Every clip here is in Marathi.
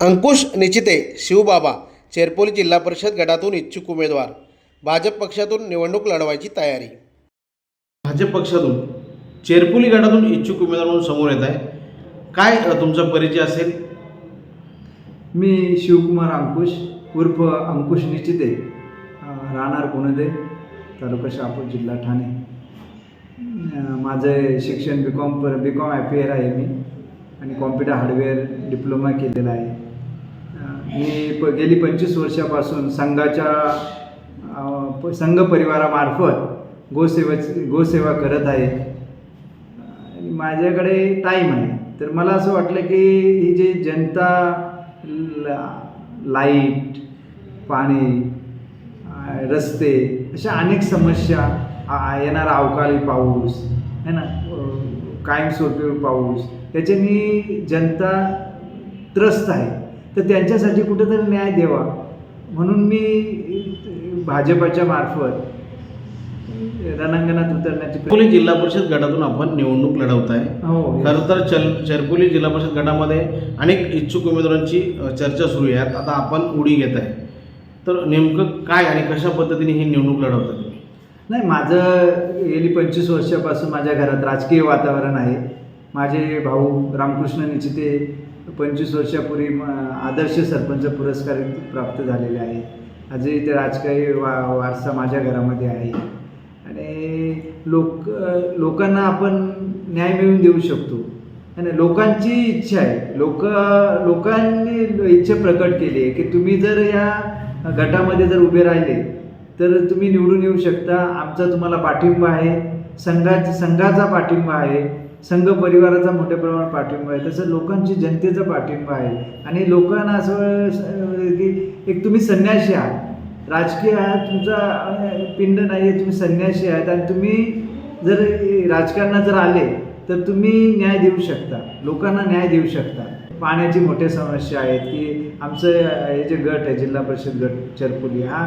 अंकुश निचिते शिवबाबा चेरपोली जिल्हा परिषद गटातून इच्छुक उमेदवार. भाजप पक्षातून निवडणूक लढवायची तयारी. भाजप पक्षातून चेरपोली गटातून इच्छुक उमेदवार म्हणून समोर येत आहे. काय तुमचा परिचय असेल? मी शिवकुमार अंकुश उर्फ अंकुश निचिते. राहणार पुणेदे तालुका शहापूर जिल्हा ठाणे. माझं शिक्षण बी कॉम पर बी कॉम ॲफियर आहे मी. आणि कॉम्प्युटर हार्डवेअर डिप्लोमा केलेला आहे. मी प गेली पंचवीस वर्षापासून संघाच्या संघ परिवारामार्फत गोसेवा गोसेवा करत आहे. आणि माझ्याकडे टाईम आहे. तर मला असं वाटलं की ही जी जनता लाइट पाणी रस्ते अशा अनेक समस्या येणारा अवकाळी पाऊस है ना? कायमस्वरूपी पाऊस याच्यानी जनता त्रस्त आहे. तर त्यांच्यासाठी कुठेतरी न्याय द्यावा. म्हणून मी भाजपाच्या मार्फत रणांगणात उतरण्याची चेरपोली जिल्हा परिषद गटातून आपण निवडणूक लढवत आहे हो. खरं तर चल चेरपोली जिल्हा परिषद गटामध्ये अनेक इच्छुक उमेदवारांची चर्चा सुरू आहे. आता आपण उडी घेत आहे. तर नेमकं काय आणि कशा पद्धतीने ही निवडणूक लढवता तुम्ही? नाही माझं गेली पंचवीस वर्षापासून माझ्या घरात राजकीय वातावरण आहे. माझे भाऊ रामकृष्ण निचिते पंचवीस वर्षापूर्वी आदर्श सरपंच पुरस्कार प्राप्त झालेले आहे आजही ते राजकीय वा वारसा माझ्या घरामध्ये आहे. आणि लोक लोकांना आपण न्याय मिळवून देऊ शकतो. आणि लोकांची इच्छा आहे. लोक लोकांनी इच्छा प्रकट केली आहे की तुम्ही जर या गटामध्ये जर उभे राहिले तर तुम्ही निवडून येऊ शकता. आमचा तुम्हाला पाठिंबा आहे. संघाचा संघाचा पाठिंबा आहे. संघ परिवाराचा मोठ्या प्रमाणात पाठिंबा आहे. तसं लोकांची जनतेचा पाठिंबा आहे. आणि लोकांना असं की एक तुम्ही संन्यासी आहात. राजकीय आहात तुमचा पिंड नाही आहे तुम्ही संन्यासी आहात. आणि तुम्ही जर राजकारणात जर आले तर तुम्ही न्याय देऊ शकता. लोकांना न्याय देऊ शकता. पाण्याची मोठ्या समस्या आहेत की आमचं हे जे गट आहे जिल्हा परिषद गट चरपुली हा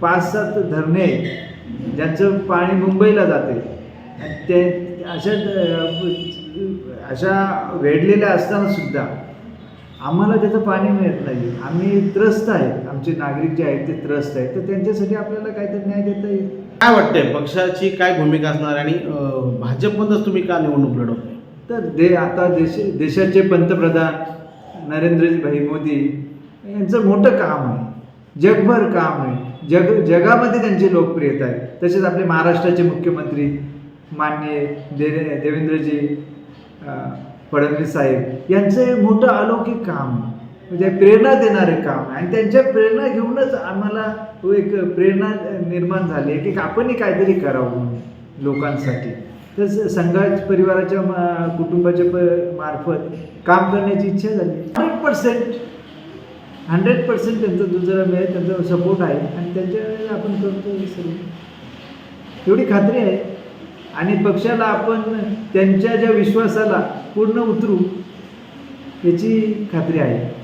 पाच सात धरणे आहेत. ज्यांचं पाणी मुंबईला जाते. ते अशा अशा वेढलेल्या असताना सुद्धा आम्हाला त्याचं पाणी मिळत नाही. आम्ही त्रस्त आहेत. आमचे नागरिक जे आहेत ते त्रस्त आहेत. तर त्यांच्यासाठी आपल्याला काहीतरी न्याय देता येईल. काय वाटतंय? पक्षाची काय भूमिका असणार आणि भाजपमधूनच तुम्ही का निवडणूक लढवताय तर दे आता देश देशाचे पंतप्रधान नरेंद्रभाई मोदी यांचं मोठं काम आहे. जगभर काम आहे. जग जगामध्ये त्यांची लोकप्रियता आहे. तसेच आपले महाराष्ट्राचे मुख्यमंत्री मान्य देवे देवेंद्रजी फडणवीस साहेब यांचं हे मोठं अलौकिक काम म्हणजे प्रेरणा देणारे काम आहे. आणि त्यांच्या प्रेरणा घेऊनच आम्हाला एक प्रेरणा निर्माण झाली की आपणही काहीतरी करावं लोकांसाठी. तर संघाच परिवाराच्या मा- कुटुंबाच्या प मार्फत काम करण्याची इच्छा झाली. हंड्रेड पर्सेंट हंड्रेड पर्सेंट त्यांचं दुसरा मिळेल त्यांचा सपोर्ट आहे. आणि त्यांच्या आपण करतो सर्व. एवढी खात्री आहे. आणि पक्षाला आपण त्यांच्या ज्या विश्वासाला पूर्ण उतरू याची खात्री आहे.